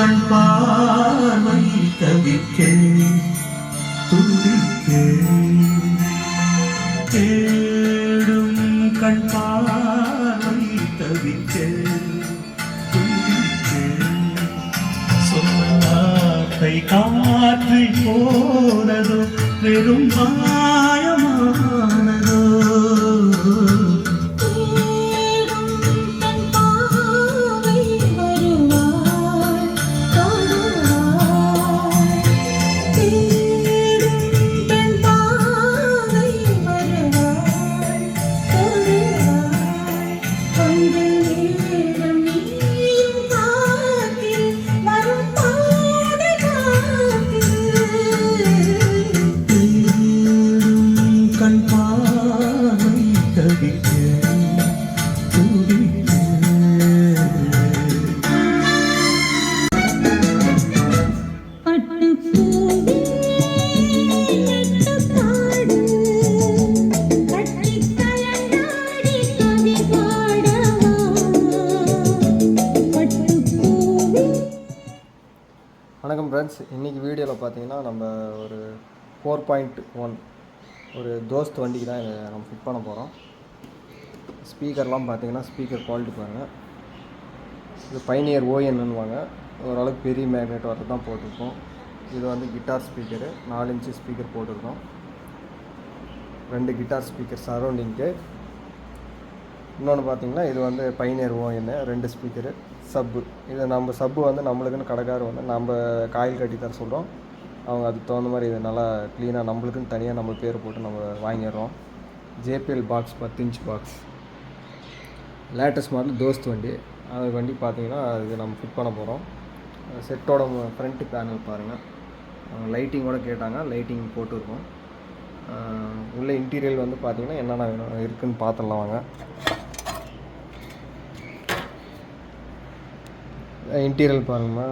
கண் பார்வை தவிக்க துடிக்க தேடும் கண் பார்வை தவிக்க துடிக்க சொன்ன காற்றை போனதோ தவிக்க துடிக்க வணக்கம் ஃப்ரெண்ட்ஸ் இன்றைக்கி வீடியோவில் பார்த்தீங்கன்னா நம்ம ஒரு ஃபோர் பாயிண்ட் ஒன் ஒரு தோஸ்த் வண்டிக்கு தான் இதை நம்ம ஃபிட் பண்ண போகிறோம் ஸ்பீக்கர்லாம் பார்த்தீங்கன்னா ஸ்பீக்கர் குவாலிட்டி பாருங்கள் இது பைனியர் ஓஎன்னுவாங்க ஓரளவுக்கு பெரிய மேக்னெட் வரது தான் போட்டிருக்கோம். இது வந்து கிட்டார் ஸ்பீக்கரு நாலு இன்ச்சு ஸ்பீக்கர் போட்டிருக்கோம். ரெண்டு கிட்டார் ஸ்பீக்கர் சரௌண்டிங்க்கு இன்னொன்று பார்த்தீங்கன்னா இது வந்து பைனியர் ஓஎன்னு ரெண்டு ஸ்பீக்கரு சப்பு இது நம்ம சப்பு வந்து நம்மளுக்குன்னு கடைக்காரர் வந்து நம்ம காயில் கட்டி தர சொல்கிறோம் அவங்க அதுக்கு தகுந்த மாதிரி இது நல்லா க்ளீனாக நம்மளுக்குன்னு தனியாக நம்ம பேர் போட்டு நம்ம வாங்கிடுறோம். ஜேபிஎல் பாக்ஸ் பத்து inch box latest model Dost வண்டி. அது வண்டி பார்த்தீங்கன்னா இது நம்ம ஃபிட் பண்ண போகிறோம் செட்டோட ஃப்ரண்ட்டு பேனல் பாருங்கள் லைட்டிங்கோட கேட்டாங்க. லைட்டிங் போட்டிருக்கோம். உள்ள இன்டீரியல் வந்து பார்த்தீங்கன்னா என்னென்ன வேணும் இருக்குதுன்னு பார்த்துடலாம் வாங்க. இன்டீரியல் பாருங்கம்மா.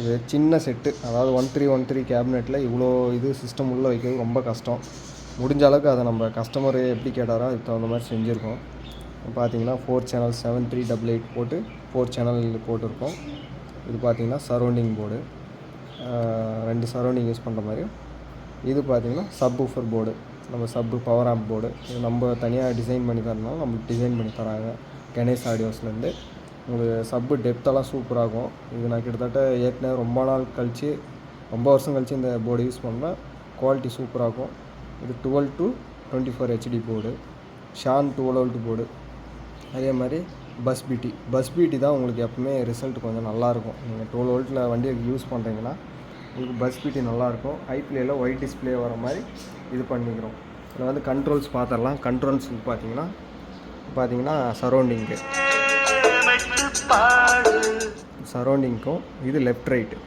இது சின்ன செட்டு அதாவது ஒன் த்ரீ ஒன் த்ரீ கேபினெட்டில் இவ்வளோ இது சிஸ்டம் உள்ளே வைக்கிறது ரொம்ப கஷ்டம். முடிஞ்ச அளவுக்கு அதை நம்ம கஸ்டமர் எப்படி கேட்டாரோ அதுக்கு தகுந்த மாதிரி செஞ்சுருக்கோம். பார்த்தீங்கன்னா four channel seven three double eight போட்டு ஃபோர் சேனல் போட்டிருக்கோம். இது பார்த்திங்கன்னா சரௌண்டிங் போர்டு ரெண்டு சரௌண்டிங் யூஸ் பண்ணுற மாதிரி. இது பார்த்தீங்கன்னா சப் ஊஃபர் போர்டு நம்ம சப்பு பவர் ஆப் போர்டு இது நம்ம தனியாக டிசைன் பண்ணி தரணும் நம்மளுக்கு டிசைன் பண்ணி தராங்க. கணேஷ் ஆடியோஸ்லேருந்து உங்களுக்கு சப்பு டெப்த்தெல்லாம் சூப்பராகும் இது நான் கிட்டத்தட்ட ஏற்கனவே ரொம்ப நாள் கழித்து ரொம்ப வருஷம் கழித்து இந்த போர்டு யூஸ் பண்ணேன் குவாலிட்டி சூப்பராகும் இது twelve two twenty four HD board Shawn twelve volt board அதே மாதிரி பஸ் பிடி பஸ் பிடி தான் உங்களுக்கு எப்பவுமே ரிசல்ட் கொஞ்சம் நல்லாயிருக்கும் நீங்கள் டுவெல் வோல்ட்டில் வண்டியை யூஸ் பண்ணுறீங்கன்னா உங்களுக்கு பஸ் பிடி நல்லாயிருக்கும் ஐபிஎல்ல ஒயிட் டிஸ்பிளே வர மாதிரி இது பண்ணிக்கிறோம். இதில் வந்து கண்ட்ரோல்ஸ் பார்த்துடலாம். கண்ட்ரோல்ஸ் பார்த்தீங்கன்னா பார்த்தீங்கன்னா சரௌண்டிங்க்கு சரௌண்டிங்க்கும் இது லெஃப்ட் ரைட்டு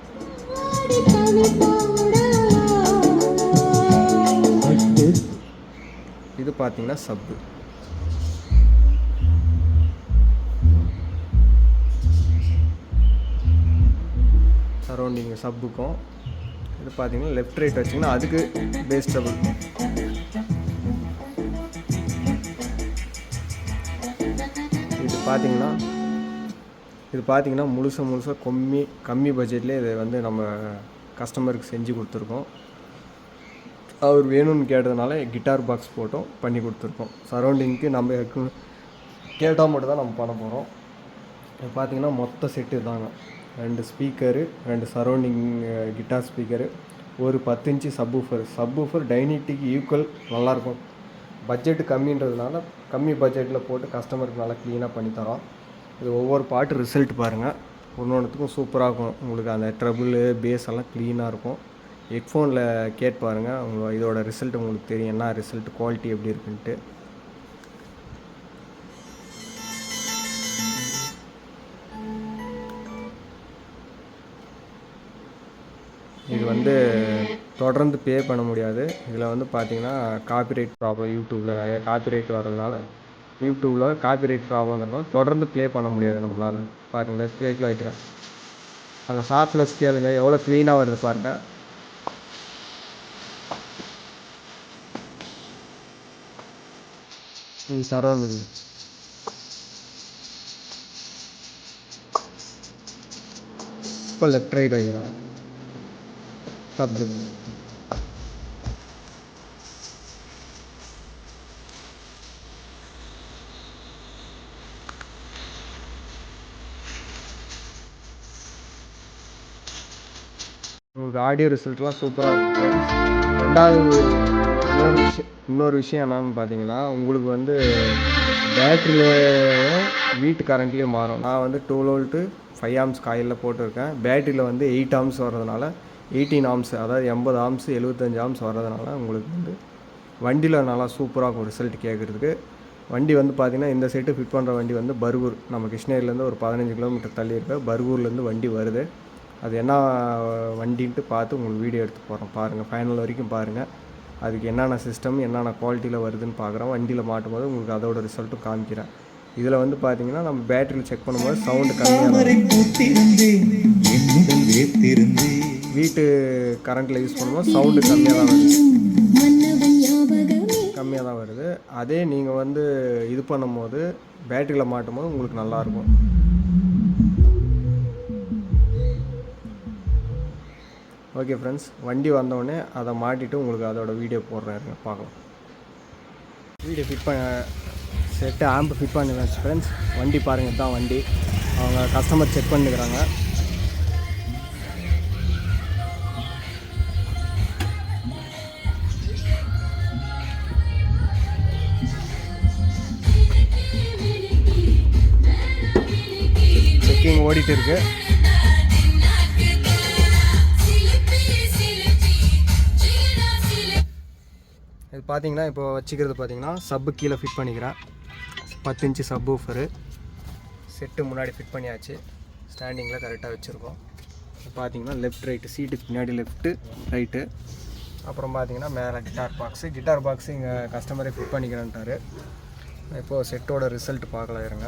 இது பார்த்தீங்கன்னா சப்பு சரௌண்டிங் சப்புக்கும் இது பார்த்தீங்கன்னா லெஃப்ட் ரைட் வச்சிங்கன்னா அதுக்கு பேஸ் டபுள் இது பார்த்தீங்கன்னா இது பார்த்தீங்கன்னா முழுசாக முழுசாக கம்மி கம்மி பட்ஜெட்லேயே இது வந்து நம்ம கஸ்டமருக்கு செஞ்சு கொடுத்துருக்கோம். அவர் வேணும்னு கேட்டதுனால கிட்டார் பாக்ஸ் போட்டும் பண்ணி கொடுத்துருக்கோம். சரௌண்டிங்க்கு நம்ம கேட்டால் மட்டும் தான் நம்ம பண்ண போகிறோம் இது பார்த்தீங்கன்னா மொத்த செட்டு தாங்க. ரெண்டு ஸ்பீக்கரு ரெண்டு சரௌண்டிங் கிட்டார் ஸ்பீக்கரு ஒரு பத்து இன்ச்சு சப்வூஃபர் சப்வூஃபர் டைனிட்டிக்கு ஈக்குவல் நல்லாயிருக்கும் பட்ஜெட்டு கம்மின்றதுனால கம்மி பட்ஜெட்டில் போட்டு கஸ்டமருக்கு நல்லா க்ளீனாக பண்ணித்தரோம் இது ஒவ்வொரு பாட்டு ரிசல்ட் பாருங்கள் ஒன்று ஒன்றுத்துக்கும் சூப்பராக இருக்கும். உங்களுக்கு அந்த ட்ரபுளு பேஸ் எல்லாம் க்ளீனாக இருக்கும். ஹெட்ஃபோனில் கேட் பாருங்கள் உங்களோட இதோட ரிசல்ட் உங்களுக்கு தெரியும். என்ன ரிசல்ட் குவாலிட்டி எப்படி இருக்குன்ட்டு. இது வந்து தொடர்ந்து பே பண்ண முடியாது. இதில் வந்து பார்த்தீங்கன்னா காப்பிரைட் ப்ராப்ளம் யூடியூப்பில் நிறைய காப்பிரைட் வர்றதுனால யூடியூப்பில் காப்பிரைட் ப்ராப்ளம் தொடர்ந்து ப்ளே பண்ண முடியாது நம்மளால். பாருங்களேன் ஸ்பேக்கில் வைக்கிறேன் அந்த சாஃப்ட்னஸ் கேளுங்க எவ்வளோ க்ளீனாக வருது பாருங்கள் இது இப்போ லெஃப்ட் ரைட் வைக்கிறேன் சப்ஜெக்ட் உங்களுக்கு ஆடியோ ரிசல்ட்லாம் சூப்பராக இருக்கும் ரெண்டாவது இன்னொரு விஷயம் இன்னொரு விஷயம் என்னென்னு பார்த்தீங்கன்னா உங்களுக்கு வந்து பேட்டரியில் வீட்டு கரண்ட்லேயும் மாறும். நான் வந்து டூ வோல்ட்டு ஃபைவ் ஆம்ஸ் காயிலில் போட்டிருக்கேன். பேட்டரியில் வந்து எயிட் ஆம்ஸ் வர்றதுனால எயிட்டீன் ஆம்ஸ் அதாவது எண்பது ஆம்ஸ் எழுபத்தஞ்சு ஆம்ஸ் வர்றதுனால உங்களுக்கு வந்து வண்டியில் நல்லா சூப்பராக இருக்கும் ரிசல்ட் கேட்குறதுக்கு வண்டி வந்து பார்த்திங்கன்னா இந்த செட்டு ஃபிட் பண்ணுற வண்டி வந்து பர்கூர் நம்ம கிருஷ்ணகிரிலேருந்து ஒரு பதினஞ்சு கிலோமீட்டர் தள்ளி இருக்க பர்கூர்லேருந்து வண்டி வருது. அது என்ன வண்டின்ட்டு பார்த்து உங்களுக்கு வீடியோ எடுத்து போகிறோம் பாருங்கள் ஃபைனல் வரைக்கும் பாருங்கள் அதுக்கு என்னென்ன சிஸ்டம் என்னென்ன குவாலிட்டியில் வருதுன்னு பார்க்குறோம். வண்டியில் மாட்டும் போது உங்களுக்கு அதோட ரிசல்ட்டும் காமிக்கிறேன். இதில் வந்து பார்த்தீங்கன்னா நம்ம பேட்டரியில் செக் பண்ணும்போது சவுண்டு கம்மியாக வீட்டு கரண்ட்டில் யூஸ் பண்ணும்போது சவுண்டு கம்மியாக தான் வருது. கம்மியாக தான் வருது. அதே நீங்கள் வந்து இது பண்ணும்போது பேட்டரியில் மாட்டும் போது உங்களுக்கு நல்லாயிருக்கும் ஓகே ஃப்ரெண்ட்ஸ் வண்டி வந்தோடனே அதை மாட்டிட்டு உங்களுக்கு அதோட வீடியோ போடுறேன் இருங்க பார்க்கலாம். வீடியோ ஃபிட் பண்ண செட்டு ஆம்பு ஃபிட் பண்ணிடுவேன் ஃப்ரெண்ட்ஸ் வண்டி பாருங்கள் இதுதான் வண்டி. அவங்க கஸ்டமர் செக் பண்ணிக்கிறாங்க. செக்கிங் ஓடிட்டு இருக்கு. இது பார்த்தீங்கன்னா இப்போ வச்சுக்கிறது பார்த்தீங்கன்னா சப்பு கீழே ஃபிட் பண்ணிக்கிறேன். பத்து inch sub woofer set fit பண்ணியாச்சு. ஸ்டாண்டிங்கில் கரெக்டாக வச்சுருக்கோம். பார்த்தீங்கன்னா லெஃப்ட் ரைட்டு சீட்டுக்கு பின்னாடி லெஃப்ட்டு ரைட்டு அப்புறம் பார்த்தீங்கன்னா மேலே கிட்டார் பாக்ஸு கிட்டார் பாக்ஸு இங்கே கஸ்டமரே ஃபிட் பண்ணிக்கிறேன்ட்டாரு. இப்போது செட்டோட ரிசல்ட் பார்க்கலாம் இருங்க